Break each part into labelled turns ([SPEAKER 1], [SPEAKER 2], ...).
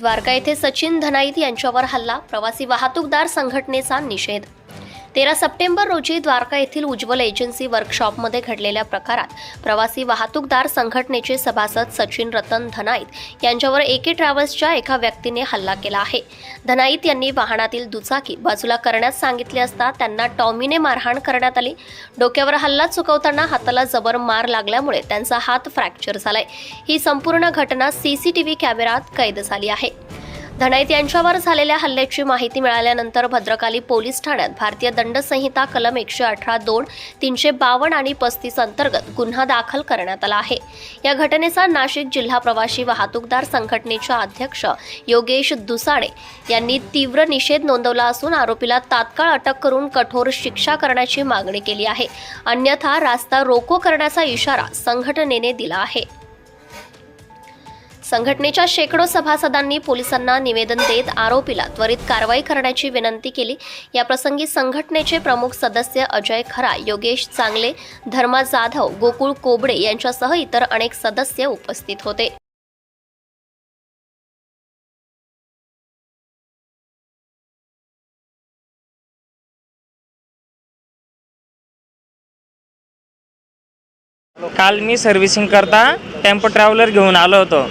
[SPEAKER 1] द्वारका येथे सचिन धनाईत यांच्यावर हल्ला. प्रवासी वाहतूकदार संघटनेचा निषेध. तेरा सप्टेंबर रोजी द्वारका येथील उज्ज्वल एजन्सी वर्कशॉपमध्ये घडलेल्या प्रकारात प्रवासी वाहतूकदार संघटनेचे सभासद सचिन रतन धनाईत यांच्यावर एके ट्रॅव्हल्सच्या एका व्यक्तीने हल्ला केला आहे. धनाईत यांनी वाहनातील दुचाकी बाजूला करण्यास सांगितले असता त्यांना टॉमीने मारहाण करण्यात आली. डोक्यावर हल्ला चुकवताना हाताला जबर मार लागल्यामुळे त्यांचा हात फ्रॅक्चर झालाय. ही संपूर्ण घटना सीसीटीव्ही कॅमेऱ्यात कैद झाली आहे. धनाईत यांच्यावर झालेल्या हल्ल्याची माहिती मिळाल्यानंतर भद्रकाली पोलीस ठाण्यात भारतीय दंड संहिता कलम एकशे अठरा दोन तीनशे बावन्न आणि पस्तीस अंतर्गत गुन्हा दाखल करण्यात आला आहे. या घटनेचा नाशिक जिल्हा प्रवासी वाहतूकदार संघटनेच्या अध्यक्ष योगेश दुसाणे यांनी तीव्र निषेध नोंदवला असून आरोपीला तात्काळ अटक करून कठोर शिक्षा करण्याची मागणी केली आहे. अन्यथा रास्ता रोको करण्याचा इशारा संघटनेने दिला आहे. संघटनेच्या शेकडो सभासदांनी पोलिसांना निवेदन देत आरोपीला त्वरित कारवाई करण्याची विनंती केली. याप्रसंगी संघटनेचे प्रमुख सदस्य अजय खरा योगेश चांगले धर्मा जाधव गोकुळ कोबडे यांच्यासह इतर अनेक सदस्य उपस्थित होते.
[SPEAKER 2] काल मी सर्व्हिसिंग करता टेम्पो ट्रॅव्हलर घेऊन आलो होतो.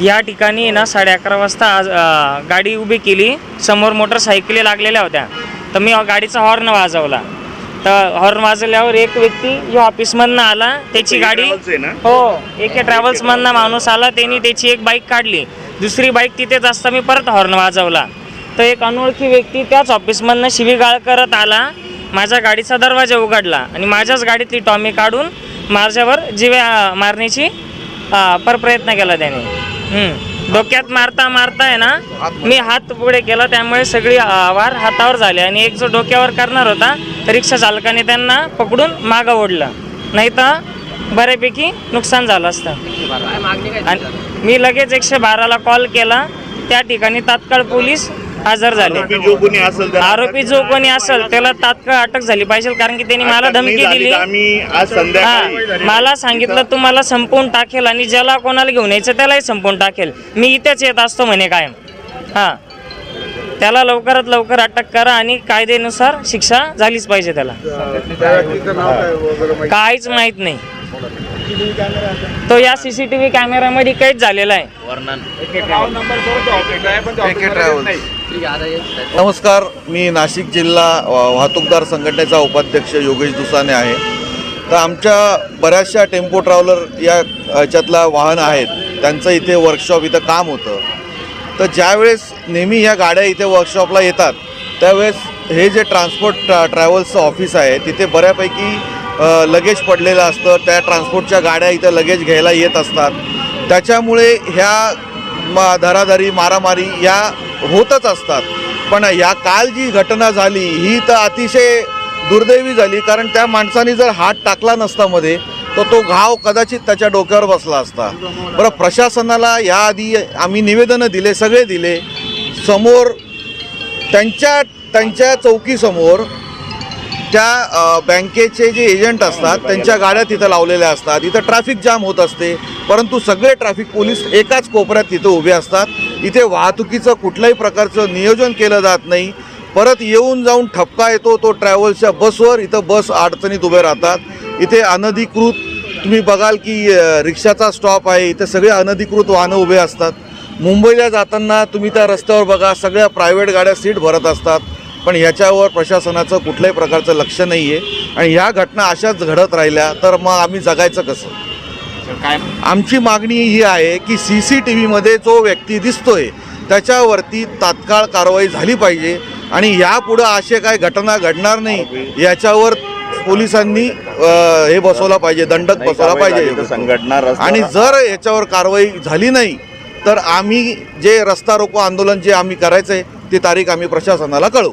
[SPEAKER 2] या ठिकाणी ना साडे अकरा वाजता आज गाडी उभी केली. समोर मोटरसायकली लागलेल्या होत्या. तर मी गाडीचा हॉर्न वाजवला. तर हॉर्न वाजवल्यावर एक व्यक्ती जो ऑफिसमधनं आला त्याची गाडी हो एके ट्रॅव्हल्समधनं माणूस आला त्यांनी त्याची एक बाईक काढली. दुसरी बाईक तिथेच असता मी परत हॉर्न वाजवला. तर एक अनोळखी व्यक्ती त्याच ऑफिसमधनं शिवीगाळ करत आला. माझ्या गाडीचा दरवाजा उघडला आणि माझ्याच गाडीतली टॉमी काढून माझ्यावर जीव्या मारण्याची अ, पर प्रयत्न केला त्याने. हम्म. डोक्यात मारता मारता आहे ना मी हात पुढे केला त्यामुळे सगळी अ, वार हातावर झाले. आणि एक जो डोक्यावर करणार होता रिक्षा चालकाने त्यांना पकडून मागं ओढलं. नाही तर बऱ्यापैकी नुकसान झालं असतं. आणि मी लगेच एकशे बाराला कॉल केला. त्या ठिकाणी तात्काळ पोलीस हजर झाले.
[SPEAKER 3] आरोपी जो कोणी असेल त्याला
[SPEAKER 2] आरोपी जो कोणी असेल त्याला तात्काळ अटक झाली पाहिजे कारण की त्यांनी मला
[SPEAKER 3] नाही
[SPEAKER 2] धमकी
[SPEAKER 3] झाली
[SPEAKER 2] दिली.
[SPEAKER 3] तर आम्ही आज संध्याकाळी
[SPEAKER 2] हा मला सांगितलं तुम्हाला संपवून टाकेल आणि ज्याला कोणाला घेऊन यायचं त्यालाही संपवून टाकेल. मी इथेच येत असतो म्हणे कायम. हा. त्याला लवकरात लवकर अटक करा आणि कायद्यानुसार शिक्षा झालीच पाहिजे त्याला. काहीच माहीत नाही. तो या सीसीटीव्ही कॅमेरामध्ये काहीच झालेला आहे.
[SPEAKER 4] नमस्कार मी नाशिक जिल्हा वा- वाहतूकदार संघटनेचा उपाध्यक्ष योगेश दुसाने आहे. तर आमच्या बऱ्याचशा टेम्पो ट्रॅव्हलर या याच्यातला वाहन आहेत. त्यांचं इथे वर्कशॉप इथं काम होतं. तर ज्यावेळेस नेहमी ह्या गाड्या इथे वर्कशॉपला येतात त्यावेळेस हे जे ट्रान्सपोर्ट ट्रॅ ट्रॅव्हल्सचं ऑफिस आहे तिथे बऱ्यापैकी लगेज पडलेलं असतं. त्या ट्रान्सपोर्टच्या गाड्या इथं लगेज घ्यायला येत असतात. त्याच्यामुळे ह्या मा धराधरी मारामारी या होतच असतात. पण या काल जी घटना झाली ही तर अतिशय दुर्दैवी झाली. कारण त्या माणसाने जर हात टाकला नसता मध्ये तर तो घाव कदाचित त्याच्या डोक्यावर बसला असता. बरं प्रशासनाला याआधी आम्ही निवेदनं दिले सगळे दिले. समोर त्यांच्या त्यांच्या चौकीसमोर त्या बँकेचे जे एजंट असतात त्यांच्या गाड्या तिथं लावलेल्या असतात. इथं ट्रॅफिक जाम होत असते. परंतु सगळे ट्रॅफिक पोलीस एकाच कोपऱ्यात तिथं उभे असतात. इथे वाहतुकीचं कुठल्याही प्रकारचं नियोजन केलं जात नाही. परत येऊन जाऊन ठपका येतो तो ट्रॅव्हल्सच्या बसवर. इथं बस अडचणीत उभे राहतात. इथे अनधिकृत तुम्ही बघाल की रिक्षाचा स्टॉप आहे. इथे सगळे अनधिकृत वाहनं उभे असतात. मुंबईला जाताना तुम्ही त्या रस्त्यावर बघा सगळ्या प्रायव्हेट गाड्या सीट भरत असतात. पण ह्याच्यावर प्रशासनाचं कुठल्याही प्रकारचं लक्ष नाही आहे आणि ह्या घटना अशाच घडत राहिल्या तर मग आम्ही जगायचं कसं?
[SPEAKER 3] काय
[SPEAKER 4] आमची मागणी ही आहे की सी सी टी व्हीमध्ये जो व्यक्ती दिसतोय त्याच्यावरती तात्काळ कारवाई झाली पाहिजे. आणि यापुढं असे काय घटना घडणार नाही याच्यावर पोलिसांनी अ, हे बसवला पाहिजे दंडक बसवला पाहिजे.
[SPEAKER 3] संघटना रस्ता-
[SPEAKER 4] आणि जर याच्यावर कारवाई झाली नाही तर आम्ही जे रस्ता रोको आंदोलन जे आम्ही करायचं आहे ती तारीख आम्ही प्रशासनाला कळवू.